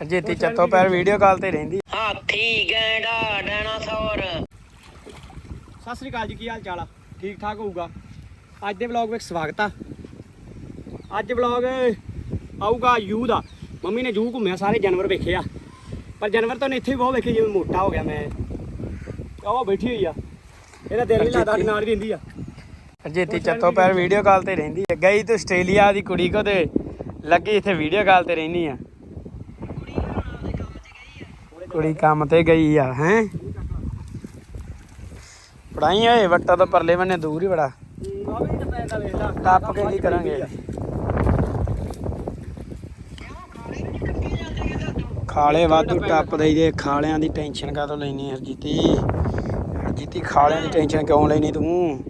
ਜੇਤੀ ਚੱਤੋ ਪੈਰ video call ਤੇ ਰਹਿੰਦੀ। ਹਾਥੀ ਗੈਂਡਾ ਡਾਇਨਾਸੌਰ। ਸਤਿ ਸ੍ਰੀ ਅਕਾਲ ਜੀ ਕੀ ਹਾਲ ਚਾਲ ਆ? ਠੀਕ ਠਾਕ ਹੋਊਗਾ? ਅੱਜ ਦੇ ਵਲੌਗ ਵਿੱਚ ਸਵਾਗਤ ਆ। ਅੱਜ ਵਲੌਗ ਆਊਗਾ ਯੂ ਦਾ। ਮੰਮੀ ਨੇ ਜੂ ਘੁੰਮਿਆ ਸਾਰੇ ਜਾਨਵਰ ਵੇਖੇ ਆ। ਪਰ ਜਾਨਵਰ ਤਾਂ ਇੱਥੇ ਵੀ ਬਹੁਤ ਵੇਖੇ ਜਿਵੇਂ ਮੋਟਾ ਹੋ ਗਿਆ ਮੈਂ। ਉਹ ਬੈਠੀ ਹੋਈ ਆ। ਇਹਦਾ ਦਿਲ ਨਹੀਂ ਲੱਗਦਾ ਨਾਲ ਹੀ ਰਹਿੰਦੀ ਆ। ਜੇਤੀ ਚੱਤੋ ਪੈਰ ਵੀਡੀਓ ਕਾਲ ਤੇ ਰਹਿੰਦੀ ਹੈ ਗਈ ਤੇ ਆਸਟ੍ਰੇਲੀਆ ਦੀ ਕੁੜੀ ਕੋ ਤੇ ਲੱਗੀ ਇੱਥੇ ਵੀਡੀਓ ਕਾਲ ਤੇ ਰਹਿੰਦੀ ਆ। ਕੁੜੀ ਕੰਮ ਤੇ ਗਈ ਆ, ਹੈ? ਪੜਾਈ ਓਏ ਵੱਟਾ ਤੋਂ ਪਰਲੇ ਬੰਨੇ ਦੂਰ ਹੀ ਬੜਾ। ਟੱਪ ਕੇ ਕੀ ਕਰਾਂਗੇ? ਖਾਲੇ ਵਾਧੂ ਟੱਪ ਦੇ ਖਾਲਿਆਂ ਦੀ ਟੈਨਸ਼ਨ ਕਾਹਤੋਂ ਲੈਣੀ ਹਰਜੀਤੀ? ਹਰਜੀਤੀ, ਖਾਲਿਆਂ ਦੀ ਟੈਨਸ਼ਨ ਕਿਉਂ ਲੈਣੀ ਤੂੰ?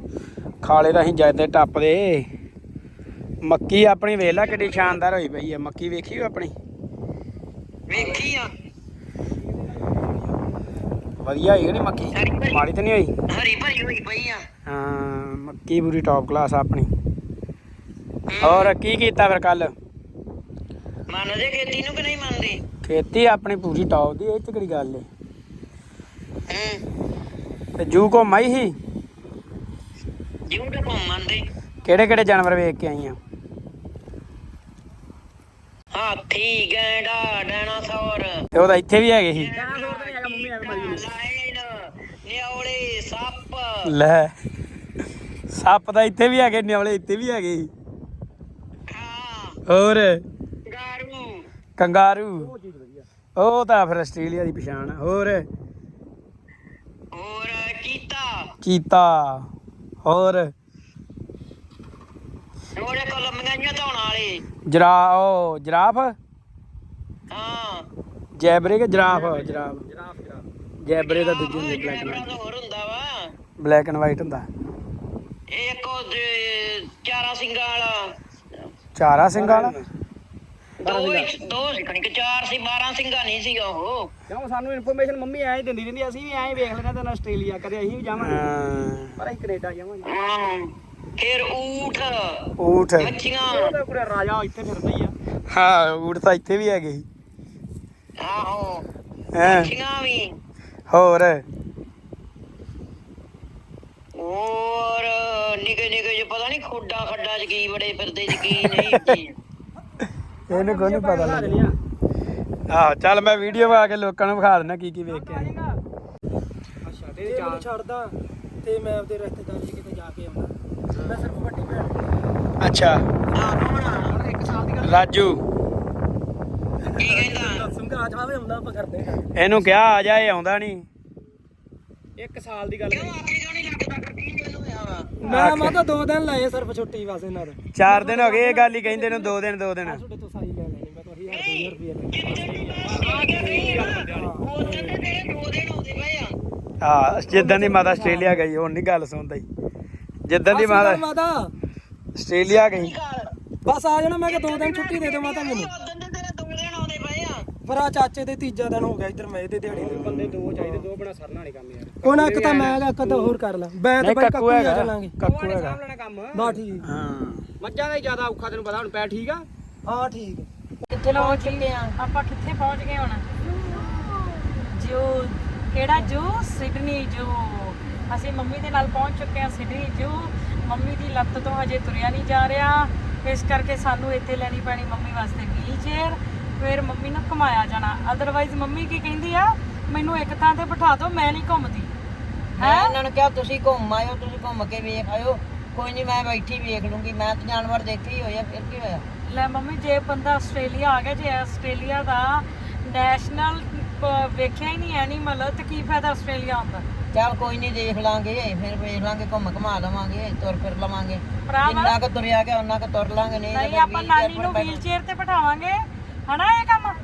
ਖਾਲੇ ਤਾਂ ਅਸੀਂ ਜਾਂਦੇ ਟੱਪਦੇ ਮੱਕੀ ਆਪਣੀ ਵੇਲਾ ਕਿੱਡੀ ਸ਼ਾਨਦਾਰ ਹੋਈ ਪਈ ਆ ਮੱਕੀ ਵੇਖੀ ਆਪਣੀ? ਵੇਖੀ ਆ। ਵਧੀਆ ਹੋਈ ਕਿ ਨਹੀਂ ਮੱਕੀ? ਮਾੜੀ ਤਾਂ ਨਹੀਂ ਹੋਈ? ਹਰੀ ਭਰੀ ਹੋਈ ਪਈ ਆ। ਹਾਂ ਮੱਕੀ ਪੂਰੀ ਟੌਪ ਕਲਾਸ ਆਪਣੀ। ਹੋਰ ਕੀ ਕੀਤਾ ਫਿਰ ਕੱਲ? ਮੰਨਦੇ ਖੇਤੀ ਨੂੰ ਕਿ ਨਹੀਂ ਮੰਨਦੇ? ਖੇਤੀ ਆਪਣੀ ਪੂਰੀ ਟੌਪ ਦੀ ਇਹ ਕਿਹੜੀ ਗੱਲ ਏ? ਤੇ ਜੂ ਕੋ ਮਾਈ ਹੀ ਜਿਉਂ ਤੇ ਘੁੰਮ ਮੰਨਦੇ ਕਿਹੜੇ ਕਿਹੜੇ ਜਾਨਵਰ ਵੇਖ ਕੇ ਆਈਆਂ ਹਾਥੀ ਗੈਂਡਾ ਡਾਇਨਾਸੌਰ। ਤੇ ਉਹਦਾ ਇੱਥੇ ਵੀ ਹੈਗੇ ਸੀ? ਡਾਇਨਾਸੌਰ ਤਾਂ ਨਿਉਲੇ ਸੱਪ। ਲੈ ਸੱਪ ਦਾ ਇੱਥੇ ਵੀ ਹੈਗੇ ਨਿਵਲੇ ਇੱਥੇ ਵੀ ਹੈਗੇ ਹੋਰ? ਗਾਰੂ। ਕੰਗਾਰੂ। ਉਹ ਤਾਂ ਫਿਰ ਆਸਟ੍ਰੇਲੀਆ ਦੀ ਪਛਾਣ। ਹੋਰ? ਹੋਰ ਚੀਤਾ। ਚੀਤਾ। ਹੋਰ? ਉਹਦੇ ਕੋਲ ਲੰਮੀਆਂ ਧੌਣ ਵਾਲੇ। ਜਰਾ ਉਹ ਜਰਾਫ? ਹਾਂ। ਜੈਬਰੇ ਕਿ ਜਰਾਫ? ਜਰਾਫ। ਜੈਬਰੇ ਦਾ ਦੂਜੀ ਹੁੰਦੀ ਬਲੈਕ ਐਂਡ ਵਾਈਟ ਹੋਰ ਹੁੰਦਾ ਵਾ। ਬਲੈਕ ਐਂਡ ਵਾਈਟ ਹੁੰਦਾ। ਇਹ ਇੱਕ ਉਹ ਜ- ਚਾਰਾ ਸਿੰਘਾਂ ਵਾਲਾ। ਚਾਰਾ ਸਿੰਘਾਂ ਵਾਲਾ? ਦੋ ਦੋ ਸੀ ਕਣਕ ਚਾਰ ਸੀ 12 ਸਿੰਘਾਂ ਨਹੀਂ ਸੀਗਾ ਉਹ। ਕਿਉਂ? ਸਾਨੂੰ ਇਨਫੋਰਮੇਸ਼ਨ ਮੰਮੀ ਐਂ ਹੀ ਦਿੰਦੀ ਰਹਿੰਦੀ ਅਸੀਂ ਵੀ ਐਂ ਹੀ ਵੇਖ ਲੈਣਾ ਤੇ ਆਸਟ੍ਰੇਲੀਆ ਕਦੇ ਅਸੀਂ ਵੀ ਜਾਵਾਂਗੇ। ਹਾਂ, ਪਰ ਅਸੀਂ ਕੈਨੇਡਾ ਜਾਵਾਂਗੇ। ਹਾਂ ਫਿਰ ਊਠ। ਊਠ। ਮੱਛੀਆਂ। ਉਹਦਾ ਪੂਰਾ ਰਾਜਾ ਇੱਥੇ ਫਿਰਦਾ ਹੀ ਆ। ਹਾਂ ਊਠ ਤਾਂ ਇੱਥੇ ਵੀ ਹੈਗੇ ਆਹੋ ਹੈਂ। ਮੱਛੀਆਂ ਵੀ। ਹੋਰ? ਹੋਰ ਨਿੱਕੇ ਨਿੱਕੇ ਜਿਹੇ ਪਤਾ ਨਹੀਂ ਖੋਡਾ ਖੱਡਾ ਚ ਕੀ ਬੜੇ ਫਿਰਦੇ ਚ ਕੀ ਨਹੀਂ ਇਹਨੂੰ ਕੋਈ ਨਹੀਂ ਪਤਾ ਲੱਗਦਾ ਆਹ ਚੱਲ ਮੈਂ ਵੀਡੀਓ ਪਾ ਕੇ ਲੋਕਾਂ ਨੂੰ ਵਿਖਾ ਦਿੰਦਾ ਕੀ ਕੀ ਵੇਖ ਕੇ ਆਏ। ਅੱਛਾ ਤੇ ਚਾਰ ਛੱਡਦਾ ਤੇ ਮੈਂ ਆਪਦੇ ਰਿਸ਼ਤੇਦਾਰ ਜੀ ਕਿਤੇ ਜਾ ਕੇ ਆਉਣਾ। ਮੈਂ ਸਿਰਫ ਵੱਡੀ ਭੈਣ। ਅੱਛਾ। ਆਹ ਕੌਣ ਹੁਣ ਇੱਕ ਸਾਲ ਦੀ ਗੱਲ। ਰਾਜੂ। ਕੀ ਕਹਿੰਦਾ? ਦੱਸੂਗਾ ਆ ਜਾਵੇ ਹੁੰਦਾ ਆਪਾਂ ਕਰਦੇ ਹਾਂ। ਇਹਨੂੰ ਕਿਹਾ ਆ ਜਾ ਇਹ ਆਉਂਦਾ ਨਹੀਂ। ਇੱਕ ਸਾਲ ਦੀ ਗੱਲ ਕਿਉਂ ਆਖੇ ਕਿਉਂ ਨਹੀਂ ਲੱਗਦਾ ਫਿਰ ਕੀ ਗੱਲ ਹੋਇਆ ਵਾ? ਮੈਂ ਮੈਂ ਤਾਂ ਦੋ ਦਿਨ ਲਾਏ ਸਿਰਫ ਛੁੱਟੀ ਬਸ ਇਹਨਾਂ ਦੇ। ਚਾਰ ਦਿਨ ਹੋ ਗਏ ਇਹ ਗੱਲ ਹੀ ਕਹਿੰਦੇ ਨੂੰ ਦੋ ਦਿਨ ਦੋ ਦਿਨ। ਤੁਹਾਡੇ ਤੋਂ ਸਾਈ ਲੈ ਲੈਣੀ ਮੈਂ ਤਾਂ 1000 ਰੁਪਏ ਲੈ ਜਿੱਦਣ ਦੀ ਮੈਂ ਆ ਗਿਆ ਨਹੀਂ ਉਦੋਂ ਤੇ ਤੇਰੇ ਦੋ ਦਿਨ ਆਉਂਦੇ ਪਏ ਆ। ਹਾਂ ਜਿੱਦਾਂ ਦੀ ਮਾਤਾ ਆਸਟ੍ਰੇਲੀਆ ਗਈ ਹੁਣ ਨਹੀਂ ਗੱਲ ਸੁਣਦਾ ਜਿੱਦਾਂ ਦੀ ਮਾਤਾ ਮਾਤਾ? ਆਸਟ੍ਰੇਲੀਆ ਗਈ। ਬਸ ਆ ਜਾਣਾ ਮੈਂ ਕਿ ਦੋ ਦਿਨ ਛੁੱਟੀ ਦੇ ਦਿਓ ਮਾਤਾ ਮੈਨੂੰ ਉਦੋਂ ਤੇ ਤੇਰੇ ਦੋ ਦਿਨ ਆਉਂਦੇ ਪਏ ਆ ਪਰ ਆ ਚਾਚੇ ਦੇ ਤੀਜਾ ਦਿਨ ਹੋ ਗਿਆ ਇੱਧਰ ਮੈਂ ਇਹਦੇ ਦਿਹਾੜੀ ਦੇ ਬੰਦੇ ਦੋ ਚਾਹੀਦੇ ਦੋ ਬਣਾ ਸਰਨਾ ਨਹੀਂ ਕੰਮ ਯਾਰ। ਕੋਈ ਨਾ ਇੱਕ ਤਾਂ ਮੈਂ ਹੈਗਾ ਇੱਕ ਤਾਂ ਹੋਰ ਕਰ ਲਾ। ਮੈਂ ਤਾਂ ਨਹੀਂ ਬਾਈ ਕੱਕੂ ਕੱਕੂ ਆ ਹੈਗਾ। ਚੱਲਾਂਗੇ। ਕੱਕੂ ਹੈਗਾ। ਲੈਣਾ ਕੰਮ। ਬਾ ਠੀਕ। ਹਾਂ। ਮੱਝਾਂ ਦਾ ਹੀ ਜ਼ਿਆਦਾ ਔਖਾ ਤੈਨੂੰ ਪਤਾ ਹੁਣ ਪੈ ਠੀਕ ਆ? ਹਾਂ ਠੀਕ। ਕਿੱਥੇ ਪਹੁੰਚ ਚੁੱਕੇ ਆ? ਆਪਾਂ ਕਿੱਥੇ ਪਹੁੰਚ ਗਏ ਹੁਣ? ਜੋ ਕਿਹੜਾ ਜੋ? ਸਿਡਨੀ ਜੋ। ਅਸੀਂ ਮੰਮੀ ਦੇ ਨਾਲ ਪਹੁੰਚ ਚੁੱਕੇ ਹਾਂ ਸਿਡਨੀ ਜੋ। ਮੰਮੀ ਦੀ ਲੱਤ ਤੋਂ ਹਜੇ ਤੁਰਿਆ ਨਹੀਂ ਜਾ ਰਿਹਾ। ਇਸ ਕਰਕੇ ਸਾਨੂੰ ਇੱਥੇ ਲੈਣੀ ਪੈਣੀ ਮੰਮੀ ਵਾਸਤੇ ਵੀਲ ਚੇਅਰ ਫਿਰ ਮੰਮੀ ਨੂੰ ਘੁਮਾਇਆ ਜਾਣਾ। ਅਦਰਵਾਈਜ਼ ਮੰਮੀ ਕੀ ਕਹਿੰਦੀ ਆ? ਮੈਨੂੰ ਇੱਕ ਥਾਂ ਤੇ ਬਿਠਾ ਦਿਓ ਮੈਂ ਨਹੀਂ ਘੁੰਮਦੀ। ਮੈਂ ਇਹਨਾਂ ਨੂੰ ਕਿਹਾ ਤੁਸੀਂ ਘੁੰਮ ਆਇਓ ਤੁਸੀਂ ਘੁੰਮ ਕੇ ਵੇਖ ਆਇਓ। ਕੋਈ ਨਹੀਂ ਮੈਂ ਬੈਠੀ ਵੇਖ ਲੂੰਗੀ। ਮੈਂ ਤਾਂ ਜਾਨਵਰ ਦੇਖੇ ਹੀ ਹੋਏ ਆ ਫਿਰ ਕੀ ਹੋਇਆ? ਲੈ ਮੰਮੀ ਜੇ ਬੰਦਾ ਆਸਟ੍ਰੇਲੀਆ ਆ ਗਿਆ ਜੇ ਆਸਟ੍ਰੇਲੀਆ ਦਾ ਨੈਸ਼ਨਲ ਵੇਖਿਆ ਹੀ ਨਹੀਂ ਐਨੀਮਲ ਤੇ ਕੀ ਫਾਇਦਾ ਆਸਟ੍ਰੇਲੀਆ ਆਉਂਦਾ ਚੱਲ ਕੋਈ ਨਹੀਂ ਦੇਖ ਲਾਂਗੇ ਫਿਰ ਵੇਖ ਲਾਂਗੇ ਘੁੰਮ ਘਮਾ ਲਵਾਂਗੇ ਤੁਰ ਫਿਰ ਲਵਾਂਗੇ। ਭਰਾਵਾ। ਜਿੰਨਾ ਕੁ ਤੁਰਿਆ ਗਿਆ ਉਹਨਾਂ ਕੁ ਤੁਰ ਲਾਂਗੇ ਨਹੀਂ ਨਹੀਂ ਆਪਾਂ ਨਾਨੀ ਨੂੰ ਵੀਲ ਚੇਅਰ ਤੇ ਬਿਠਾਵਾਂਗੇ। ਹਨਾ ਇਹ ਕੰਮ?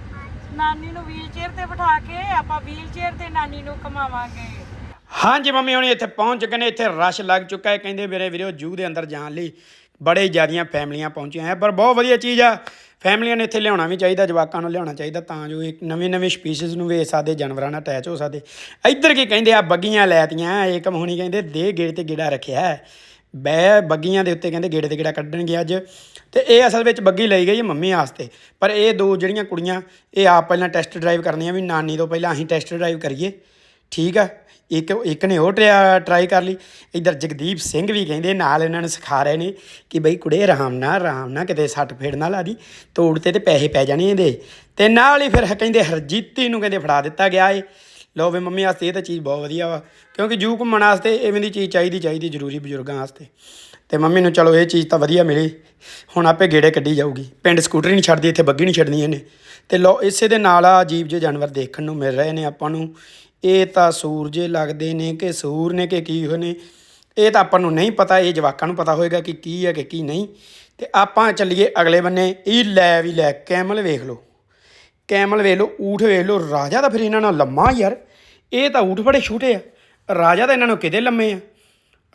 ਨਾਨੀ ਨੂੰ ਵੀਲ ਤੇ ਬਿਠਾ ਕੇ ਆਪਾਂ ਵੀਲ ਤੇ ਨਾਨੀ ਨੂੰ ਘਮਾਵਾਂਗੇ। ਹਾਂਜੀ ਮੰਮੀ ਹੁਣੀ, ਇੱਥੇ ਪਹੁੰਚ ਚੁੱਕੇ ਨੇ, ਇੱਥੇ ਰਸ਼ ਲੱਗ ਚੁੱਕਾ ਹੈ। ਕਹਿੰਦੇ ਮੇਰੇ ਵੀਰੋ ਜੂ ਦੇ ਅੰਦਰ ਜਾਣ ਲਈ ਬੜੇ ਜ਼ਿਆਦੀਆਂ ਫੈਮਲੀਆਂ ਪਹੁੰਚੀਆਂ ਹੈ, ਪਰ ਬਹੁਤ ਵਧੀਆ ਚੀਜ਼ ਆ। ਫੈਮਲੀਆਂ ਨੇ ਇੱਥੇ ਲਿਆਉਣਾ ਵੀ ਚਾਹੀਦਾ, ਜਵਾਕਾਂ ਨੂੰ ਲਿਆਉਣਾ ਚਾਹੀਦਾ, ਤਾਂ ਜੋ ਇੱਕ ਨਵੇਂ ਨਵੇਂ ਸਪੀਸੀਜ਼ ਨੂੰ ਵੇਖ ਸਕਦੇ ਜਾਨਵਰਾਂ ਨਾਲ ਅਟੈਚ ਹੋ ਸਕਦੇ। ਇੱਧਰ ਕੀ ਕਹਿੰਦੇ ਆ, ਬੱਗੀਆਂ ਲੈਤੀਆਂ, ਇਹ ਏਕਮ ਹੋਣੀ ਕਹਿੰਦੇ ਦੇ ਗੇੜ ਤੇ ਗੇੜਾ ਰੱਖਿਆ ਹੈ। ਬੈ ਬੱਗੀਆਂ ਦੇ ਉੱਤੇ ਕਹਿੰਦੇ ਗੇੜੇ ਤੇ ਗੇੜਾ ਕੱਢਣਗੇ ਅੱਜ। ਤੇ ਇਹ ਅਸਲ ਵਿੱਚ ਬੱਗੀ ਲਈ ਗਈ ਮੰਮੀ ਵਾਸਤੇ। ਪਰ ਇਹ ਦੋ ਜਿਹੜੀਆਂ ਕੁੜੀਆਂ, ਇਹ ਆਪ ਪਹਿਲਾਂ ਟੈਸਟ ਡਰਾਈਵ ਕਰਨੀਆਂ ਵੀ, ਨਾਨੀ ਤੋਂ ਪਹਿਲਾਂ ਅਸੀਂ ਟੈਸਟ ਡਰਾਈਵ ਕਰੀਏ। ਠੀਕ ਆ? ਇੱਕ ਇੱਕ ਨੇ ਉਹ ਟਰਾਈ ਕਰ ਲਈ। ਇਧਰ ਜਗਦੀਪ ਸਿੰਘ ਵੀ ਕਹਿੰਦੇ ਨਾਲ ਇਹਨਾਂ ਨੂੰ ਸਿਖਾ ਰਹੇ ਨੇ ਕਿ ਬਈ ਕੁੜੇ ਆਰਾਮ ਨਾਲ ਆਰਾਮ ਨਾਲ ਕਿਤੇ ਸੱਟ ਫੇੜ ਨਾ ਲਾ ਦੀ, ਤੋੜ ਤੇ ਤੇ ਪੈਸੇ ਪੈ ਜਾਣੇ ਇਹਦੇ। ਤੇ ਨਾਲ ਹੀ ਫਿਰ ਕਹਿੰਦੇ ਹਰਜੀਤੀ ਨੂੰ ਕਹਿੰਦੇ ਫੜਾ ਦਿੱਤਾ ਗਿਆ ਏ। ਲਓ ਵੀ ਮੰਮੀ ਵਾਸਤੇ ਇਹ ਤਾਂ ਚੀਜ਼ ਬਹੁਤ ਵਧੀਆ ਵਾ, ਕਿਉਂਕਿ ਜੂ ਘੁੰਮਣ ਵਾਸਤੇ ਐਵੇਂ ਦੀ ਚੀਜ਼ ਚਾਹੀਦੀ ਚਾਹੀਦੀ ਜ਼ਰੂਰੀ ਬਜ਼ੁਰਗਾਂ ਵਾਸਤੇ। ਤੇ ਮੰਮੀ ਨੂੰ ਚਲੋ ਇਹ ਚੀਜ਼ ਤਾਂ ਵਧੀਆ ਮਿਲੀ, ਹੁਣ ਆਪੇ ਗੇੜੇ ਕੱਢੀ ਜਾਊਗੀ। ਪਿੰਡ ਸਕੂਟਰੀ ਨਹੀਂ ਛੱਡਦੀ, ਇੱਥੇ ਬੱਗੀ ਨਹੀਂ ਛੱਡਣੀ ਇਹਨੇ। ਤੇ ਲਓ ਇਸੇ ਦੇ ਨਾਲ ਆ ਅਜੀਬ ਜਿਹੇ ਜਾਨਵਰ ਦੇਖਣ ਨੂੰ ਮਿਲ ਰਹੇ ਨੇ ਆਪਾਂ ਨੂੰ। ਇਹ ਤਾਂ ਸੂਰਜੇ ਲੱਗਦੇ ਨੇ ਕਿ ਸੂਰ ਨੇ ਕਿ ਕੀ ਹੋਏ ਨੇ। ਇਹ ਤਾਂ ਆਪਾਂ ਨੂੰ ਨਹੀਂ ਪਤਾ, ਇਹ ਜਵਾਕਾਂ ਨੂੰ ਪਤਾ ਹੋਏਗਾ ਕਿ ਕੀ ਹੈ, ਕਿ ਕੀ ਨਹੀਂ। ਤੇ ਆਪਾਂ ਚੱਲੀਏ ਅਗਲੇ ਬੰਨੇ, ਇਹ ਲੈ ਵੀ ਲੈ, ਕੈਮਲ ਵੇਖ ਲਓ। ਕੈਮਲ ਵੇਖ ਲਓ, ਊਠ ਵੇਖ ਲਓ, ਰਾਜਾ ਤਾਂ ਫਿਰ ਇਹਨਾਂ ਨਾਲ ਲੰਮਾ ਯਾਰ। ਇਹ ਤਾਂ ਊਠ ਬੜੇ ਛੋਟੇ ਆ। ਰਾਜਾ ਤਾਂ ਇਹਨਾਂ ਨੂੰ ਕਿਤੇ ਲੰਮੇ ਆ।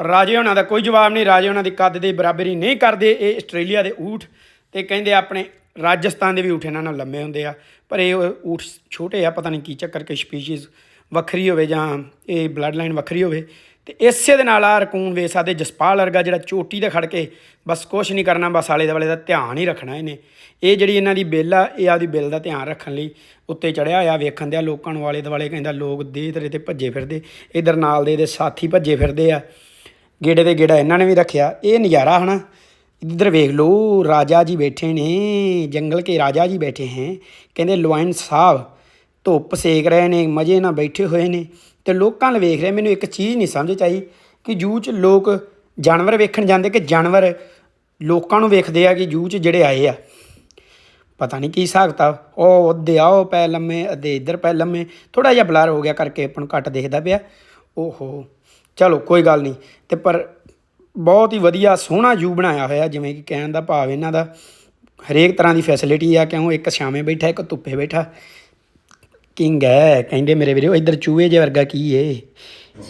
ਰਾਜੇ ਉਹਨਾਂ ਦਾ ਕੋਈ ਜਵਾਬ ਨਹੀਂ, ਰਾਜੇ ਉਹਨਾਂ ਦੀ ਕੱਦ ਦੇ ਬਰਾਬਰੀ ਨਹੀਂ ਕਰਦੇ, ਇਹ ਆਸਟ੍ਰੇਲੀਆ ਦੇ ਊਠ ਤੇ ਕਹਿੰਦੇ ਆਪਣੇ ਰਾਜਸਥਾਨ ਦੇ ਵੀ ਊਠ ਇਹਨਾਂ ਨਾਲ ਲੰਮੇ ਹੁੰਦੇ ਆ। ਪਰ ਇਹ ਊਠ ਛੋਟੇ ਆ, ਪਤਾ ਨਹੀਂ ਕੀ ਚੱਕਰ ਕਿ ਸਪੀਸ਼ੀਜ਼ ਵੱਖਰੀ ਹੋਵੇ ਜਾਂ ਇਹ ਬਲੱਡ ਲਾਈਨ ਵੱਖਰੀ ਹੋਵੇ। ਤੇ ਇਸੇ ਦੇ ਨਾਲ ਆ ਰਕੂਨ ਵੇ ਸਾਡੇ ਜਸਪਾਲ ਵਰਗਾ ਜਿਹੜਾ ਚੋਟੀ ਤੇ ਖੜ ਕੇ ਬਸ ਕੁਛ ਨਹੀਂ ਕਰਨਾ, ਬਸ ਆਲੇ ਦੁਆਲੇ ਦਾ ਧਿਆਨ ਹੀ ਰੱਖਣਾ ਇਹਨੇ। ਇਹ ਜਿਹੜੀ ਇਹਨਾਂ ਦੀ ਬਿੱਲ ਆ, ਇਹ ਆਪਦੀ ਬਿੱਲ ਦਾ ਧਿਆਨ ਰੱਖਣ ਲਈ ਉੱਤੇ ਚੜਿਆ ਹੋਇਆ, ਵੇਖਣ ਦਿਆ ਲੋਕਾਂ ਨੂੰ, ਆਲੇ ਦੁਆਲੇ ਕਹਿੰਦਾ ਲੋਕ ਦੇ ਤੇਰੇ ਤੇ ਭੱਜੇ ਫਿਰਦੇ, ਇਧਰ ਨਾਲ ਦੇ ਇਹਦੇ ਸਾਥੀ ਭੱਜੇ ਫਿਰਦੇ ਆ। ਗੇੜੇ ਦੇ ਗੇੜਾ ਇਹਨਾਂ ਨੇ ਵੀ ਰੱਖਿਆ, ਇਹ ਨਜ਼ਾਰਾ ਹਨਾ, ਇੱਧਰ ਵੇਖ ਲਓ, ਰਾਜਾ ਜੀ ਬੈਠੇ ਨੇ, ਜੰਗਲ ਕੇ ਰਾਜਾ ਜੀ ਬੈਠੇ ਹੈ, ਕਹਿੰਦੇ ਲੁਆਇਨ ਸਾਹਿਬ, ਧੁੱਪ ਸੇਕ ਰਹੇ ਨੇ, ਮਜੇ ਨਾਲ ਬੈਠੇ ਹੋਏ ਨੇ। ਤੇ ਲੋਕਾਂ ਨੂੰ ਵੇਖ ਰਿਹਾ। ਮੈਨੂੰ ਇੱਕ ਚੀਜ਼ ਨਹੀਂ ਸਮਝ ਆਈ ਕਿ ਜੂ ਚ ਲੋਕ ਜਾਨਵਰ ਵੇਖਣ ਜਾਂਦੇ ਕਿ ਜਾਨਵਰ ਲੋਕਾਂ ਨੂੰ ਵੇਖਦੇ ਆ ਕਿ ਜੂ ਚ ਜਿਹੜੇ ਆਏ ਆ। ਪਤਾ ਨਹੀਂ ਕੀ ਹਿਸਾਬ ਕਿਤਾਬ। ਉਹ ਅੱਧੇ ਆਓ ਪੈ ਲੰਮੇ, ਅੱਧੇ ਇੱਧਰ ਪੈ ਲੰਮੇ। ਥੋੜਾ ਜਿਹਾ ਬਲਰ ਹੋ ਗਿਆ ਕਰਕੇ ਆਪਾਂ ਨੂੰ ਘੱਟ ਦੇਖਦਾ ਪਿਆ। ਓਹੋ, ਚਲੋ ਕੋਈ ਗੱਲ ਨਹੀਂ। ਤੇ ਪਰ ਬਹੁਤ ਹੀ ਵਧੀਆ ਸੋਹਣਾ ਜੂ ਬਣਾਇਆ ਹੋਇਆ, ਜਿਵੇਂ ਕਿ ਕਹਿਣ ਦਾ ਭਾਵ ਇਹਨਾਂ ਦਾ ਹਰੇਕ ਤਰ੍ਹਾਂ ਦੀ ਫੈਸਿਲਿਟੀ ਆ। ਕਿਉਂ? ਇੱਕ ਛਾਵੇਂ ਬੈਠਾ, ਇੱਕ ਧੁੱਪੇ ਬੈਠਾ। ਕਿੰਗ ਹੈ। ਕਹਿੰਦੇ ਮੇਰੇ ਵੀਰੋ, ਇੱਧਰ ਚੂਹੇ ਜੇ ਵਰਗਾ ਕੀ ਏ?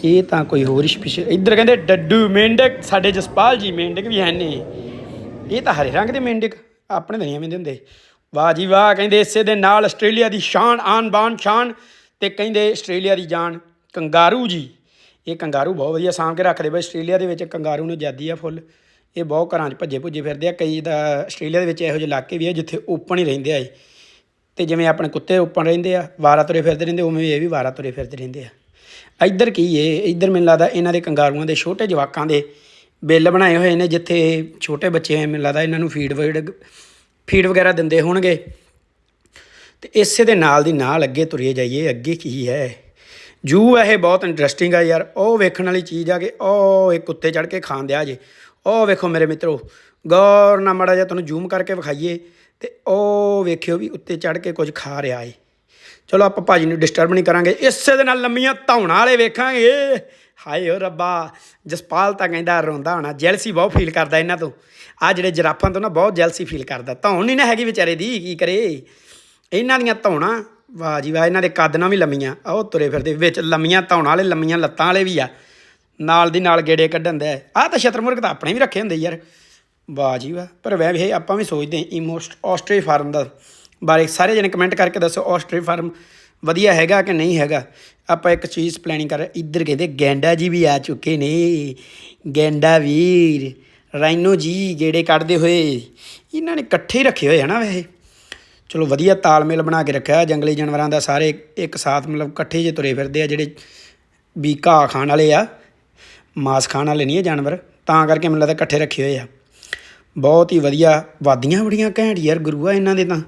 ਇਹ ਤਾਂ ਕੋਈ ਹੋਰ ਸਪੈਸ਼ਲ ਇੱਧਰ ਕਹਿੰਦੇ ਡੱਡੂ ਮੇਂਢਕ, ਸਾਡੇ ਜਸਪਾਲ ਜੀ ਮੇਂਢਕ ਵੀ ਹੈ ਨੇ। ਇਹ ਤਾਂ ਹਰੇ ਰੰਗ ਦੇ ਮੇਂਢਕ, ਆਪਣੇ ਤਾਂ ਨਹੀਂ ਐਵੇਂ ਦੇ ਹੁੰਦੇ। ਵਾਹ ਜੀ ਵਾਹ, ਕਹਿੰਦੇ ਇਸੇ ਦੇ ਨਾਲ ਆਸਟ੍ਰੇਲੀਆ ਦੀ ਸ਼ਾਨ, ਆਨ ਬਾਨ ਸ਼ਾਨ, ਤੇ ਕਹਿੰਦੇ ਆਸਟ੍ਰੇਲੀਆ ਦੀ ਜਾਨ ਕੰਗਾਰੂ ਜੀ। ਇਹ ਕੰਗਾਰੂ ਬਹੁਤ ਵਧੀਆ ਸਾਂਭ ਕੇ ਰੱਖਦੇ ਬਈ, ਆਸਟ੍ਰੇਲੀਆ ਦੇ ਵਿੱਚ ਕੰਗਾਰੂ ਨੂੰ ਜਾਦੀ ਆ ਫੁੱਲ। ਇਹ ਬਹੁਤ ਘਰਾਂ 'ਚ ਭੱਜੇ ਭੁੱਜੇ ਫਿਰਦੇ ਆ, ਕਈ ਤਾਂ ਆਸਟ੍ਰੇਲੀਆ ਦੇ ਵਿੱਚ ਇਹੋ ਜਿਹੇ ਇਲਾਕੇ ਵੀ ਆ ਜਿੱਥੇ ਓਪਨ ਹੀ ਰਹਿੰਦੇ ਆ ਇਹ। ਤੇ ਜਿਵੇਂ ਆਪਣੇ ਕੁੱਤੇ ਓਪਨ ਰਹਿੰਦੇ ਆ, ਵਾਰਾ ਤੁਰੇ ਫਿਰਦੇ ਰਹਿੰਦੇ, ਉਵੇਂ ਇਹ ਵੀ ਵਾਰਾ ਤੁਰੇ ਫਿਰਦੇ ਰਹਿੰਦੇ ਆ। ਇੱਧਰ ਕੀ ਏ? ਇੱਧਰ ਮੈਨੂੰ ਲੱਗਦਾ ਇਹਨਾਂ ਦੇ ਕੰਗਾਰੂਆਂ ਦੇ ਛੋਟੇ ਜਵਾਕਾਂ ਦੇ ਬਿੱਲ ਬਣਾਏ ਹੋਏ ਨੇ, ਜਿੱਥੇ ਛੋਟੇ ਬੱਚੇ ਮੈਨੂੰ ਲੱਗਦਾ ਇਹਨਾਂ ਨੂੰ ਫੀਡ ਫੀਡ ਫੀਡ ਵਗੈਰਾ ਦਿੰਦੇ ਹੋਣਗੇ। ਤੇ ਇਸੇ ਦੇ ਨਾਲ ਦੀ ਨਾਲ ਅੱਗੇ ਤੁਰੇ ਜਾਈਏ, ਅੱਗੇ ਕੀ ਹੈ? ਜੂ ਇਹ ਬਹੁਤ ਇੰਟਰਸਟਿੰਗ ਆ ਯਾਰ, ਉਹ ਵੇਖਣ ਵਾਲੀ ਚੀਜ਼ ਆ ਕਿ ਉਹ ਇੱਕ ਕੁੱਤੇ ਚੜ ਕੇ ਖਾਣ ਦਿਆ ਜੇ। ਉਹ ਵੇਖੋ ਮੇਰੇ ਮਿੱਤਰੋ, ਗੌਰ ਨਾਲ ਮੜਾ ਜਿਹਾ ਤੁਹਾਨੂੰ ਜ਼ੂਮ ਕਰਕੇ ਵਿਖਾਈਏ। ਤੇ ਉਹ ਵੇਖਿਓ ਵੀ ਉੱਤੇ ਚੜ ਕੇ ਕੁਝ ਖਾ ਰਿਹਾ ਏ। ਚਲੋ ਆਪਾਂ ਭਾਜੀ ਨੂੰ ਡਿਸਟਰਬ ਨਹੀਂ ਕਰਾਂਗੇ, ਇਸੇ ਦੇ ਨਾਲ ਲੰਮੀਆਂ ਧੌਣਾਂ ਵਾਲੇ ਵੇਖਾਂਗੇ। ਹਾਏ ਓ ਰੱਬਾ, ਜਸਪਾਲ ਤਾਂ ਕਹਿੰਦਾ ਰੋਂਦਾ ਹੋਣਾ ਜੈਲਸੀ ਬਹੁਤ ਫੀਲ ਕਰਦਾ ਇਹਨਾਂ ਤੋਂ। ਆ ਜਿਹੜੇ ਜਰਾਫਾਂ ਤੋਂ ਨਾ ਬਹੁਤ ਜੈਲਸੀ ਫੀਲ ਕਰਦਾ। ਧੌਣ ਨਹੀਂ ਨਾ ਹੈਗੀ ਵਿਚਾਰੇ ਦੀ, ਕੀ ਕਰੇ? ਇਹਨਾਂ ਦੀਆਂ ਧੌਣਾਂ, ਵਾਹ ਜੀ ਵਾਹ, ਇਹਨਾਂ ਦੇ ਕੱਦ ਨਾਲ ਵੀ ਲੰਮੀਆਂ। ਆਹ ਉਹ ਤੁਰੇ ਫਿਰਦੇ, ਵਿੱਚ ਲੰਮੀਆਂ ਧੌਣਾਂ ਵਾਲੇ, ਲੰਮੀਆਂ ਲੱਤਾਂ ਵਾਲੇ ਵੀ ਆ। ਨਾਲ ਦੀ ਨਾਲ ਗੇੜੇ ਕੱਢਣ ਦੇ। ਆਹ ਤਾਂ ਸ਼ਤਰਮੁਰਗ ਤਾਂ ਆਪਣੇ ਵੀ ਰੱਖੇ ਹੁੰਦੇ ਯਾਰ। ਵਾਹ ਜੀ ਵਾਹ ਪਰ ਵੈ ਵੀ ਆਪਾਂ ਵੀ ਸੋਚਦੇ ਹਾਂ ਇਮੋਸਟ ਆਸਟ੍ਰੇ ਫਾਰਮ ਦਾ ਬਾਰੇ ਸਾਰੇ ਜਣੇ ਕਮੈਂਟ ਕਰਕੇ ਦੱਸੋ ਆਸਟ੍ਰੇ ਫਾਰਮ ਵਧੀਆ ਹੈਗਾ ਕਿ ਨਹੀਂ ਹੈਗਾ। ਆਪਾਂ ਇੱਕ ਚੀਜ਼ ਪਲੈਨਿੰਗ ਕਰ ਰਹੇ ਇੱਧਰ ਕਹਿੰਦੇ ਗੈਂਡਾ ਜੀ ਵੀ ਆ ਚੁੱਕੇ ਨੇ। ਗੈਂਡਾ ਵੀਰ, ਰਾਈਨੋ ਜੀ ਗੇੜੇ ਕੱਢਦੇ ਹੋਏ। ਇਹਨਾਂ ਨੇ ਇਕੱਠੇ ਹੀ ਰੱਖੇ ਹੋਏ ਹਨਾ ਵੈਸੇ। ਚਲੋ ਵਧੀਆ ਤਾਲਮੇਲ ਬਣਾ ਕੇ ਰੱਖਿਆ, ਜੰਗਲੀ ਜਾਨਵਰਾਂ ਦਾ ਸਾਰੇ ਇੱਕ ਸਾਥ ਮਤਲਬ ਇਕੱਠੇ ਜੇ ਤੁਰੇ ਫਿਰਦੇ ਆ ਜਿਹੜੇ ਵੀ ਘਾਹ ਖਾਣ ਵਾਲੇ ਆ, ਮਾਸ ਖਾਣ ਵਾਲੇ ਨਹੀਂ ਇਹ ਜਾਨਵਰ। ਤਾਂ ਕਰਕੇ ਮੈਨੂੰ ਲੱਗਦਾ ਇਕੱਠੇ ਰੱਖੇ ਹੋਏ ਆ। ਬਹੁਤ ਹੀ ਵਧੀਆ, ਵਾਦੀਆਂ ਬੜੀਆਂ ਘੈਂਟ ਯਾਰ ਗੁਰੂਆ ਇਹਨਾਂ ਦੇ ਤਾਂ।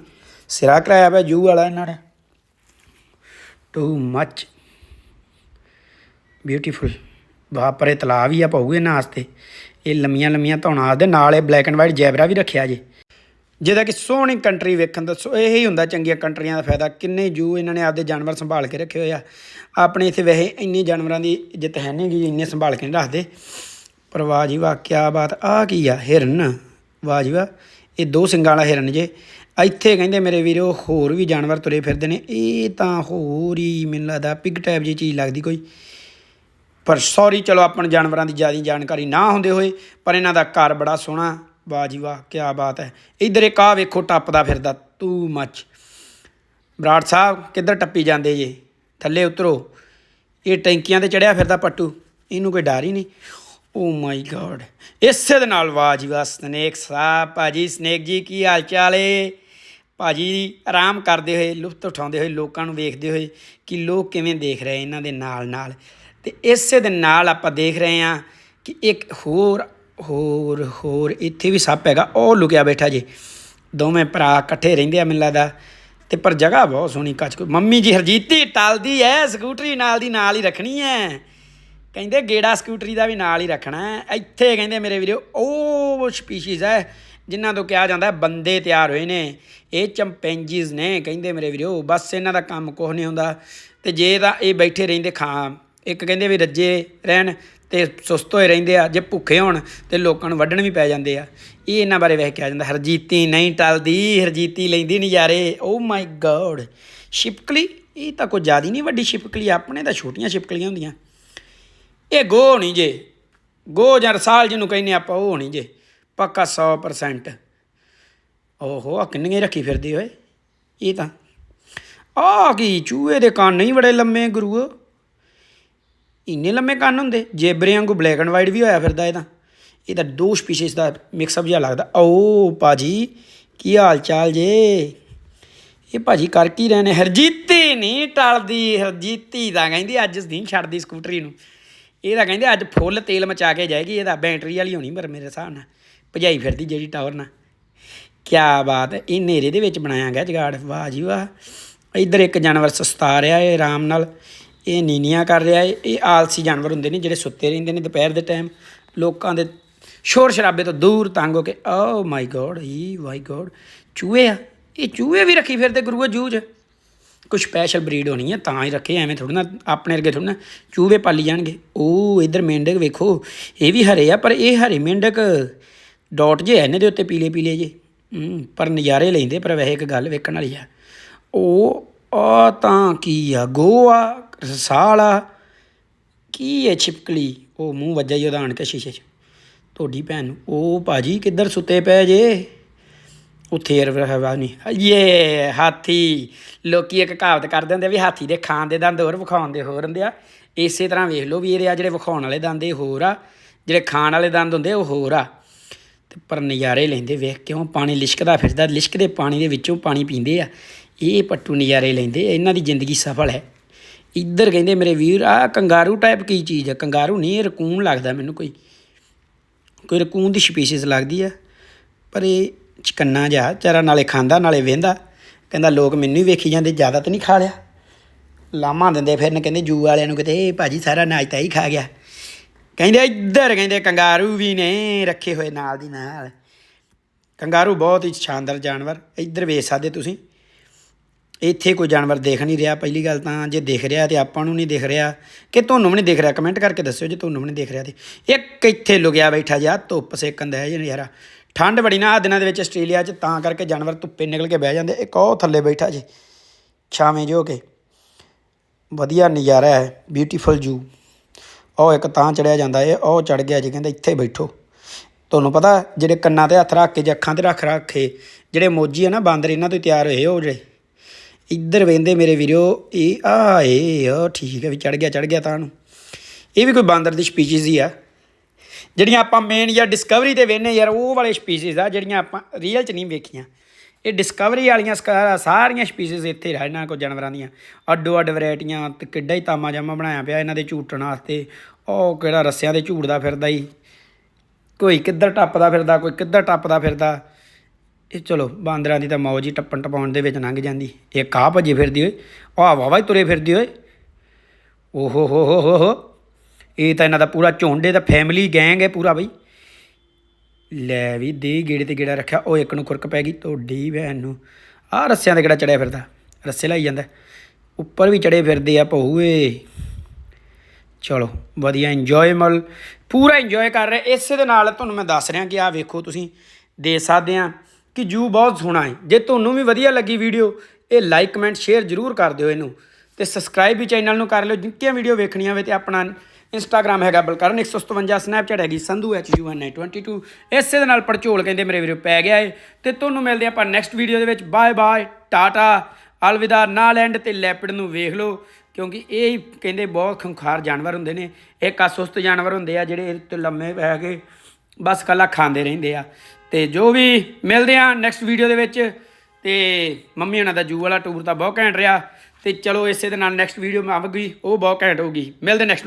ਸਿਰਾ ਕਰਾਇਆ ਪਿਆ ਜੂ ਵਾਲਾ ਇਹਨਾਂ ਦਾ ਟੂ ਮੱਚ ਬਿਊਟੀਫੁਲ ਵਾਪਰੇ ਤਲਾਅ ਵੀ ਆ ਪਾਉਗੇ ਇਹਨਾਂ ਵਾਸਤੇ। ਇਹ ਲੰਮੀਆਂ ਲੰਮੀਆਂ ਧੌਣਾਂ ਦੇ ਨਾਲ ਇਹ ਬਲੈਕ ਐਂਡ ਵਾਈਟ ਜੈਬਰਾ ਵੀ ਰੱਖਿਆ ਜੇ। ਜਿਹਦਾ ਕਿ ਸੋਹਣੀ ਕੰਟਰੀ ਵੇਖਣ ਦਾ ਸੋ ਇਹ ਹੀ ਹੁੰਦਾ ਚੰਗੀਆਂ ਕੰਟਰੀਆਂ ਦਾ ਫਾਇਦਾ। ਕਿੰਨੇ ਜੂ ਇਹਨਾਂ ਨੇ ਆਪਦੇ ਜਾਨਵਰ ਸੰਭਾਲ ਕੇ ਰੱਖੇ ਹੋਏ ਆ। ਆਪਣੇ ਇੱਥੇ ਵੈਸੇ ਇੰਨੇ ਜਾਨਵਰਾਂ ਦੀ ਇੱਜ਼ਤ ਹੈ ਨਹੀਂ ਗੀ, ਇੰਨੇ ਸੰਭਾਲ ਕੇ ਨਹੀਂ ਰੱਖਦੇ। ਪਰ ਵਾਹ ਜੀ ਵਾਹ ਕੀ ਬਾਤ ਆ ਕੀ ਆ? ਹਿਰਨ। ਵਾਹ ਜੀ ਵਾਹ। ਇਹ ਦੋ ਸਿੰਗਾਂ ਵਾਲਾ ਹਿਰਨ ਜੇ। ਇੱਥੇ ਕਹਿੰਦੇ ਮੇਰੇ ਵੀਰੋ, ਹੋਰ ਵੀ ਜਾਨਵਰ ਤੁਰੇ ਫਿਰਦੇ ਨੇ। ਇਹ ਤਾਂ ਹੋਰ ਹੀ ਮੈਨੂੰ ਲੱਗਦਾ ਪਿਗ ਟੈਪ ਜੀ ਚੀਜ਼ ਲੱਗਦੀ ਕੋਈ। ਪਰ ਸੌਰੀ ਚਲੋ ਆਪਾਂ ਨੂੰ ਜਾਨਵਰਾਂ ਦੀ ਜ਼ਿਆਦਾ ਜਾਣਕਾਰੀ ਨਾ ਹੁੰਦੇ ਹੋਏ, ਪਰ ਇਹਨਾਂ ਦਾ ਘਰ ਬੜਾ ਸੋਹਣਾ। ਵਾਹ ਜੀ ਵਾਹ ਕੀ ਬਾਤ ਹੈ। ਇਧਰ ਇੱਕ ਆ ਵੇਖੋ, ਟੱਪਦਾ ਫਿਰਦਾ। ਤੂ ਮੱਚ ਬਰਾੜ ਸਾਹਿਬ, ਕਿੱਧਰ ਟੱਪੀ ਜਾਂਦੇ ਜੇ? ਥੱਲੇ ਉਤਰੋ। ਇਹ ਟੈਂਕੀਆਂ ਤੇ ਚੜਿਆ ਫਿਰਦਾ ਪੱਟੂ। ਇਹਨੂੰ ਕੋਈ ਡਰ ਹੀ ਨਹੀਂ। ਓ ਮਾਈ ਗॉड ਇਸੇ ਦੇ ਨਾਲ ਵਾਹ ਸਨੇਕ ਸਾਹਿਬ। ਭਾਜੀ ਸਨੇਕ ਜੀ, ਕੀ ਹਾਲ ਚਾਲ ਏ? ਭਾਜੀ ਆਰਾਮ ਕਰਦੇ ਹੋਏ, ਲੁਫਤ ਉਠਾਉਂਦੇ ਹੋਏ, ਲੋਕਾਂ ਨੂੰ ਵੇਖਦੇ ਹੋਏ ਕਿ ਲੋਕ ਕਿਵੇਂ ਦੇਖ ਰਹੇ ਇਹਨਾਂ ਦੇ ਨਾਲ ਨਾਲ। ਤੇ ਇਸੇ ਦੇ ਨਾਲ ਆਪਾਂ ਦੇਖ ਰਹੇ ਹਾਂ ਕਿ ਇੱਕ ਹੋਰ ਹੋਰ ਹੋਰ ਇੱਥੇ ਵੀ ਸੱਪ ਹੈਗਾ, ਉਹ ਲੁਕਿਆ ਬੈਠਾ ਜੀ। ਦੋਵੇਂ ਭਰਾ ਇਕੱਠੇ ਰਹਿੰਦੇ ਆ ਮੈਨੂੰ ਲੱਗਦਾ ਤੇ ਪਰ ਜਗ੍ਹਾ ਬਹੁਤ ਸੋਹਣੀ, ਕੱਚ ਕੋ ਮੰਮੀ ਜੀ ਹਰਜੀਤੀ ਟਲਦੀ ਐ, ਸਕੂਟਰੀ ਨਾਲ ਦੀ ਨਾਲ ਹੀ ਰੱਖਣੀ ਐ। ਕਹਿੰਦੇ ਗੇੜਾ ਸਕੂਟਰੀ ਦਾ ਵੀ ਨਾਲ ਹੀ ਰੱਖਣਾ ਇੱਥੇ ਕਹਿੰਦੇ ਮੇਰੇ ਵੀਰੋ, ਉਹ ਸਪੀਸੀਜ਼ ਹੈ ਜਿਨ੍ਹਾਂ ਤੋਂ ਕਿਹਾ ਜਾਂਦਾ ਬੰਦੇ ਤਿਆਰ ਹੋਏ ਨੇ। ਇਹ ਚੰਪੈਂਜੀਜ਼ ਨੇ ਕਹਿੰਦੇ ਮੇਰੇ ਵੀਰੋ, ਬਸ ਇਹਨਾਂ ਦਾ ਕੰਮ ਕੁਛ ਨਹੀਂ ਹੁੰਦਾ। ਤੇ ਜੇ ਤਾਂ ਇਹ ਬੈਠੇ ਰਹਿੰਦੇ ਖਾਂ, ਇੱਕ ਕਹਿੰਦੇ ਵੀ ਰੱਜੇ ਰਹਿਣ ਤੇ ਸੁਸਤ ਹੋਏ ਰਹਿੰਦੇ ਆ, ਜੇ ਭੁੱਖੇ ਹੋਣ ਤੇ ਲੋਕਾਂ ਨੂੰ ਵੱਢਣ ਵੀ ਪੈ ਜਾਂਦੇ ਆ। ਇਹ ਇਹਨਾਂ ਬਾਰੇ ਵਹਿ ਕਿਹਾ ਜਾਂਦਾ, ਹਰਜੀਤੀ ਨਹੀਂ ਟਲਦੀ, ਹਰਜੀਤੀ ਲੈਂਦੀ ਨਜ਼ਾਰੇ ਓ oh ਮਾਈ ਗॉड ਛਿਪਕਲੀ ਇਹ ਤਾਂ ਕੋਈ ਜ਼ਿਆਦਾ ਨਹੀਂ ਵੱਡੀ ਛਿਪਕਲੀ ਆਪਣੇ ਤਾਂ ਛੋਟੀਆਂ ਛਿਪਕਲੀਆਂ ਹੁੰਦੀਆਂ। ਇਹ ਗੋ ਹੋਣੀ ਜੇ। ਗੋ ਜਾਂ ਰਸਾਲ ਜਿਹਨੂੰ ਕਹਿੰਦੇ ਆਪਾਂ, ਉਹ ਹੋਣੀ ਜੇ। ਪੱਕਾ 100% ਓਹੋ ਆ ਕਿੰਨੀਆਂ ਰੱਖੀ ਫਿਰਦੀ ਓਏ। ਇਹ ਤਾਂ। ਆ ਕੀ, ਚੂਹੇ ਦੇ ਕੰਨ ਨਹੀਂ ਬੜੇ ਲੰਮੇ ਗੁਰੂ। ਇੰਨੇ ਲੰਮੇ ਕੰਨ ਹੁੰਦੇ। ਜੇਬਰੇ ਵਾਂਗੂ ਬਲੈਕ ਐਂਡ ਵਾਈਟ ਵੀ ਹੋਇਆ ਫਿਰਦਾ ਇਹ ਤਾਂ। ਇਹ ਤਾਂ ਦੋ ਸਪੀਸੀਜ਼ ਦਾ ਮਿਕਸਅਪ ਜਿਹਾ ਲੱਗਦਾ। ਓ ਪਾਜੀ ਕੀ ਹਾਲ ਚਾਲ ਜੇ? ਇਹ ਭਾਜੀ ਕਰ ਕੀ ਰਹੇ ਨੇ। ਹਰਜੀਤੀ ਨਹੀਂ ਟਲਦੀ। ਹਰਜੀਤੀ ਤਾਂ ਕਹਿੰਦੀ, ਅੱਜ ਨਹੀਂ ਛੱਡਦੀ ਸਕੂਟਰੀ ਨੂੰ। ਇਹ ਤਾਂ ਕਹਿੰਦੇ ਅੱਜ ਫੁੱਲ ਤੇਲ ਮਚਾ ਕੇ ਜਾਏਗੀ ਇਹਦਾ ਬੈਟਰੀ ਵਾਲੀ ਹੋਣੀ ਪਰ ਮੇਰੇ ਹਿਸਾਬ ਨਾਲ, ਭਜਾਈ ਫਿਰਦੀ ਜਿਹੜੀ ਟਾਵਰ ਨਾਲ। ਕਿਆ ਬਾਤ ਹੈ, ਇਹ ਨੇਰੇ ਦੇ ਵਿੱਚ ਬਣਾਇਆ ਗਿਆ ਜਗਾੜ, ਵਾਹ ਜੀ ਵਾਹ। ਇੱਧਰ ਇੱਕ ਜਾਨਵਰ ਸਸਤਾ ਰਿਹਾ ਹੈ ਆਰਾਮ ਨਾਲ। ਇਹ ਨੀਨੀਆਂ ਕਰ ਰਿਹਾ ਹੈ ਇਹ ਆਲਸੀ ਜਾਨਵਰ ਹੁੰਦੇ ਨੇ ਜਿਹੜੇ ਸੁੱਤੇ ਰਹਿੰਦੇ ਨੇ ਦੁਪਹਿਰ ਦੇ ਟਾਈਮ ਲੋਕਾਂ ਦੇ ਸ਼ੋਰ ਸ਼ਰਾਬੇ ਤੋਂ ਦੂਰ ਤੰਗ ਹੋ ਕੇ ਓ ਮਾਈ ਗੋਡ ਈ ਵਾਈ ਗੋਡ ਚੂਹੇ ਆ, ਇਹ ਚੂਹੇ ਵੀ ਰੱਖੀ ਫਿਰਦੇ ਗੁਰੂਆ ਜੂਜ ਕੁਝ ਸਪੈਸ਼ਲ ਬਰੀਡ ਹੋਣੀ ਹੈ ਤਾਂ ਹੀ ਰੱਖੇ, ਐਵੇਂ ਥੋੜਾ ਨਾ ਆਪਣੇ ਵਰਗੇ ਥੋੜਾ ਨਾ ਚੂਹੇ ਪਾਲੀ ਜਾਣਗੇ। ਉਹ ਇਧਰ ਮੇਂਢਕ ਵੇਖੋ, ਇਹ ਵੀ ਹਰੇ ਆ, ਪਰ ਇਹ ਹਰੇ ਮੇਂਢਕ ਡਾਟ ਜੇ ਆ, ਇਹਨਾਂ ਦੇ ਉੱਤੇ ਪੀਲੇ ਪੀਲੇ ਜੇ। ਪਰ ਨਜ਼ਾਰੇ ਲੈਂਦੇ, ਪਰ ਵੈਸੇ ਇੱਕ ਗੱਲ ਵੇਖਣ ਵਾਲੀ ਆ। ਉਹ, ਆ ਤਾਂ ਕੀ ਆ, ਗੋਆ, ਰਸਾਲ ਆ ਕੀ ਹੈ ਛਿਪਕਲੀ? ਉਹ ਮੂੰਹ ਵੱਜਾ ਹੀ ਉਹਦਾ ਆਣ ਕੇ ਸ਼ੀਸ਼ੇ 'ਚ। ਤੁਹਾਡੀ ਭੈਣ ਨੂੰ, ਉਹ ਭਾਜੀ ਕਿੱਧਰ ਸੁੱਤੇ ਪਏ ਜੇ? ਉੱਥੇ ਹਵਾ ਨਹੀਂ ਇਹ ਹਾਥੀ। ਲੋਕੀ ਇੱਕ ਕਹਾਵਤ ਕਰਦੇ ਹੁੰਦੇ ਆ ਵੀ ਹਾਥੀ ਦੇ ਖਾਣ ਦੇ ਦੰਦ ਹੋਰ, ਵਿਖਾਉਣ ਦੇ ਹੋਰ ਹੁੰਦੇ ਆ। ਇਸੇ ਤਰ੍ਹਾਂ ਵੇਖ ਲਓ ਵੀ ਇਹਦੇ ਆ ਜਿਹੜੇ ਵਿਖਾਉਣ ਵਾਲੇ ਦੰਦ ਇਹ ਹੋਰ ਆ। ਜਿਹੜੇ ਖਾਣ ਵਾਲੇ ਦੰਦ ਹੁੰਦੇ ਉਹ ਹੋਰ ਆ। ਤੇ ਪਰ ਨਜ਼ਾਰੇ ਲੈਂਦੇ ਵੇਖ ਕਿਉਂ ਪਾਣੀ ਲਿਸ਼ਕਦਾ ਫਿਰਦਾ, ਲਿਸ਼ਕਦੇ ਪਾਣੀ ਦੇ ਵਿੱਚੋਂ ਪਾਣੀ ਪੀਂਦੇ ਆ। ਇਹ ਪੱਟੂ ਨਜ਼ਾਰੇ ਲੈਂਦੇ ਇਹਨਾਂ ਦੀ ਜ਼ਿੰਦਗੀ ਸਫਲ ਹੈ। ਇੱਧਰ ਕਹਿੰਦੇ ਮੇਰੇ ਵੀਰ ਆ ਕੰਗਾਰੂ ਟਾਈਪ ਕੀ ਚੀਜ਼ ਆ? ਕੰਗਾਰੂ ਨਹੀਂ, ਇਹ ਰਕੂਨ ਲੱਗਦਾ ਮੈਨੂੰ ਕੋਈ। ਕੋਈ ਰਕੂਨ ਦੀ ਸਪੀਸੀਜ਼ ਲੱਗਦੀ ਆ। ਪਰ ਇਹ ਚਕੰਨਾ ਜਿਹਾ ਚਾਰਾ ਨਾਲੇ ਖਾਂਦਾ, ਨਾਲੇ ਵੇਂਦਾ। ਕਹਿੰਦਾ, ਲੋਕ ਮੈਨੂੰ ਹੀ ਵੇਖੀ ਜਾਂਦੇ, ਜ਼ਿਆਦਾ ਤਾਂ ਨਹੀਂ ਖਾ ਲਿਆ। ਲਾਮਾ ਦਿੰਦੇ ਫਿਰ ਨੇ ਕਹਿੰਦੇ, ਜੂ ਵਾਲਿਆਂ ਨੂੰ ਕਿਤੇ, ਇਹ ਭਾਜੀ ਸਾਰਾ ਨਾਚਤਾ ਹੀ ਖਾ ਗਿਆ। ਕਹਿੰਦੇ, ਇੱਧਰ, ਕਹਿੰਦੇ, ਕੰਗਾਰੂ ਵੀ ਨੇ ਰੱਖੇ ਹੋਏ ਨਾਲ ਦੀ ਨਾਲ। ਕੰਗਾਰੂ ਬਹੁਤ ਹੀ ਸ਼ਾਨਦਾਰ ਜਾਨਵਰ। ਇੱਧਰ ਵੇਖ ਸਕਦੇ ਤੁਸੀਂ। ਇੱਥੇ ਕੋਈ ਜਾਨਵਰ ਦੇਖ ਨਹੀਂ ਰਿਹਾ। ਪਹਿਲੀ ਗੱਲ ਤਾਂ ਜੇ ਦੇਖ ਰਿਹਾ ਤੇ ਆਪਾਂ ਨੂੰ ਨਹੀਂ ਦਿਖ ਰਿਹਾ। ਕਿ ਤੁਹਾਨੂੰ ਵੀ ਨਹੀਂ ਦਿਖ ਰਿਹਾ? ਕਮੈਂਟ ਕਰਕੇ ਦੱਸਿਓ ਜੇ ਤੁਹਾਨੂੰ ਵੀ ਨਹੀਂ ਦਿਖ ਰਿਹਾ ਤੇ। ਇੱਕ ਇੱਥੇ ਲੁਗਿਆ ਬੈਠਾ ਜਿਹਾ, ਧੁੱਪ ਸੇਕਣ ਦਾ ਹੈ ਜੀ ਯਾਰਾ। ਠੰਡ ਬੜੀ ਨਾ ਆ ਦਿਨਾਂ ਦੇ ਵਿੱਚ ਆਸਟ੍ਰੇਲੀਆ 'ਚ, ਤਾਂ ਕਰਕੇ ਜਾਨਵਰ ਧੁੱਪੇ ਨਿਕਲ ਕੇ ਬਹਿ ਜਾਂਦੇ। ਇੱਕ ਉਹ ਥੱਲੇ ਬੈਠਾ ਜੀ, ਛਾਵੇਂ ਜੋ ਕੇ। ਵਧੀਆ ਨਜ਼ਾਰਾ ਹੈ ਬਿਊਟੀਫੁਲ ਜੂ ਉਹ ਇੱਕ ਤਾਂ ਚੜਿਆ ਜਾਂਦਾ ਏ, ਉਹ ਚੜ ਗਿਆ ਜੀ, ਕਹਿੰਦਾ ਇੱਥੇ ਬੈਠੋ। ਤੁਹਾਨੂੰ ਪਤਾ, ਜਿਹੜੇ ਕੰਨਾਂ ਤੇ ਹੱਥ ਰੱਖ ਕੇ ਜਾਂ ਅੱਖਾਂ ਤੇ ਰੱਖ ਰੱਖੇ, ਜਿਹੜੇ ਮੋਜੀ ਆ ਨਾ, ਬਾਂਦਰ ਇਹਨਾਂ ਤੋਂ ਹੀ ਤਿਆਰ ਹੋਏ ਉਹ ਜਿਹੜੇ। ਇੱਧਰ ਵੇਂਦੇ ਮੇਰੇ ਵੀਰੋ, ਇਹ ਆ ਏ, ਉਹ ਠੀਕ ਹੈ ਵੀ ਚੜ ਗਿਆ ਚੜ ਗਿਆ ਤਾਂ ਨੂੰ। ਇਹ ਵੀ ਕੋਈ ਬਾਂਦਰ ਦੀ ਸਪੀਸੀਜ਼ ਹੀ ਆ। ਜਿਹੜੀਆਂ ਆਪਾਂ ਮੇਨ ਯਾਰ ਡਿਸਕਵਰੀ ਤੇ ਵੇਨੇ ਯਾਰ, ਉਹ ਵਾਲੇ ਸਪੀਸੀਜ਼ ਆ ਜਿਹੜੀਆਂ ਆਪਾਂ ਰੀਅਲ ਚ ਨਹੀਂ ਵੇਖੀਆਂ। ਇਹ ਡਿਸਕਵਰੀ ਵਾਲੀਆਂ ਸਾਰੀਆਂ ਸਪੀਸੀਜ਼ ਇੱਥੇ ਰਹਿ, ਇਹਨਾਂ ਕੋਲ ਜਾਨਵਰਾਂ ਦੀਆਂ। ਅੱਡੋ ਅੱਡ ਵੈਰਾਈਟੀਆਂ ਤੇ ਕਿੱਡਾ ਹੀ ਤਾਮਾ ਜਾਮਾ ਬਣਾਇਆ ਪਿਆ ਇਹਨਾਂ ਦੇ ਝੂਟਣ ਵਾਸਤੇ। ਉਹ ਕਿਹੜਾ ਰੱਸਿਆਂ ਦੇ ਝੂਟਦਾ ਫਿਰਦਾ ਹੀ ਕੋਈ ਕਿੱਧਰ ਟੱਪਦਾ ਫਿਰਦਾ, ਕੋਈ ਕਿੱਧਰ ਟੱਪਦਾ ਫਿਰਦਾ। ਇਹ ਚਲੋ, ਬਾਂਦਰਾਂ ਦੀ ਤਾਂ ਮੌਜ ਹੀ ਟੱਪਣ ਟਪਾਉਣ ਦੇ ਵਿੱਚ ਲੰਘ ਜਾਂਦੀ। ਇਹ ਕਾਹ ਭੱਜੀ ਫਿਰਦੀ ਓਏ? ਆਹ ਵਾਵਾ ਹੀ ਤੁਰੇ ਫਿਰਦੀ ਓਏ। ਓਹੋ ਹੋ ਹੋ ਹੋ ਹੋ। ਇਹ ਤਾਂ ਇਹਨਾਂ ਦਾ ਪੂਰਾ ਝੁੰਡੇ ਤਾਂ ਫੈਮਿਲੀ ਗੈਂਗ ਹੈ ਪੂਰਾ ਬਈ। ਲੈ ਵੀ ਦੇ ਗੇੜੇ ਤੇ ਗੇੜਾ ਰੱਖਿਆ, ਉਹ ਇੱਕ ਨੂੰ ਖੁਰਕ ਪੈ ਗਈ, ਤੁਹਾਡੀ ਭੈਣ ਨੂੰ। ਆਹ ਰੱਸਿਆਂ ਤੇ ਕਿਹੜਾ ਚੜਿਆ ਫਿਰਦਾ, ਰੱਸੇ ਲਾਈ ਜਾਂਦਾ। ਉੱਪਰ ਵੀ ਚੜੇ ਫਿਰਦੇ ਆ ਪਹੂਏ ਚਲੋ, ਵਧੀਆ ਇੰਜੋਏਮਲ ਪੂਰਾ ਇੰਜੋਏ ਕਰ ਰਹੇ। ਇਸੇ ਦੇ ਨਾਲ ਤੁਹਾਨੂੰ ਮੈਂ ਦੱਸ ਰਿਹਾ ਕਿ ਆਹ ਵੇਖੋ ਤੁਸੀਂ ਦੇ ਸਕਦੇ ਆ ਕਿ ਜੂ ਬਹੁਤ ਸੋਹਣਾ ਹੈ। ਜੇ ਤੁਹਾਨੂੰ ਵੀ ਵਧੀਆ ਲੱਗੀ ਵੀਡੀਓ ਇਹ ਲਾਈਕ ਕਮੈਂਟ ਸ਼ੇਅਰ ਜਰੂਰ ਕਰ ਦਿਓ ਇਹਨੂੰ। ਤੇ ਸਬਸਕ੍ਰਾਈਬ ਵੀ ਚੈਨਲ ਨੂੰ ਕਰ ਲਿਓ, ਜਿੰਨੀਆਂ ਵੀਡੀਓ ਵੇਖਣੀਆਂ ਹੋਵੇ ਤੇ ਆਪਣਾ ਇੰਸਟਾਗ੍ਰam ਹੈਗਾ ਬਲਕਰਨ 157 ਸਨੈਪਚੈਟ ਹੈਗੀ, ਸੰਧੂ HU1922 ਇਸੇ ਦੇ ਨਾਲ ਪੜਚੋਲ ਕਹਿੰਦੇ ਮੇਰੇ ਵੀਡੀਓ ਪੈ ਗਿਆ ਏ। ਤੇ ਤੁਹਾਨੂੰ ਮਿਲਦੇ ਆਪਾਂ ਨੈਕਸਟ ਵੀਡੀਓ ਦੇ ਵਿੱਚ। ਬਾਏ ਬਾਏ ਟਾਟਾ ਅਲਵਿਦਾ, ਨਾਲ ਐਂਡ ਤੇ ਲੈਪਿਡ ਨੂੰ ਵੇਖ ਲਓ। ਕਿਉਂਕਿ ਇਹ ਕਹਿੰਦੇ ਬਹੁਤ ਖੁੰਖਾਰ ਜਾਨਵਰ ਹੁੰਦੇ ਨੇ। ਇੱਕ ਆ ਜਾਨਵਰ ਹੁੰਦੇ ਆ ਜਿਹੜੇ ਇਹਦੇ ਤੇ ਲੰਮੇ ਪੈ ਕੇ ਬਸ ਕੱਲਾ ਖਾਂਦੇ ਰਹਿੰਦੇ ਆ। ਤੇ ਜੋ ਵੀ ਮਿਲਦੇ ਆ ਨੈਕਸਟ ਵੀਡੀਓ ਦੇ ਵਿੱਚ, ਤੇ ਮੰਮੀ ਉਹਨਾਂ ਦਾ ਜੂ ਵਾਲਾ ਟੂਰ ਤਾਂ ਬਹੁਤ ਘੈਂਟ ਰਿਹਾ। ਤੇ ਚਲੋ ਇਸੇ ਦੇ ਨਾਲ ਨੈਕਸਟ ਵੀਡੀਓ ਮੈਂ ਆਵੇਗੀ, ਉਹ ਬਹੁਤ ਘੈਂਟ ਹੋਊਗੀ। ਮਿਲਦੇ ਨੈਕਸਟ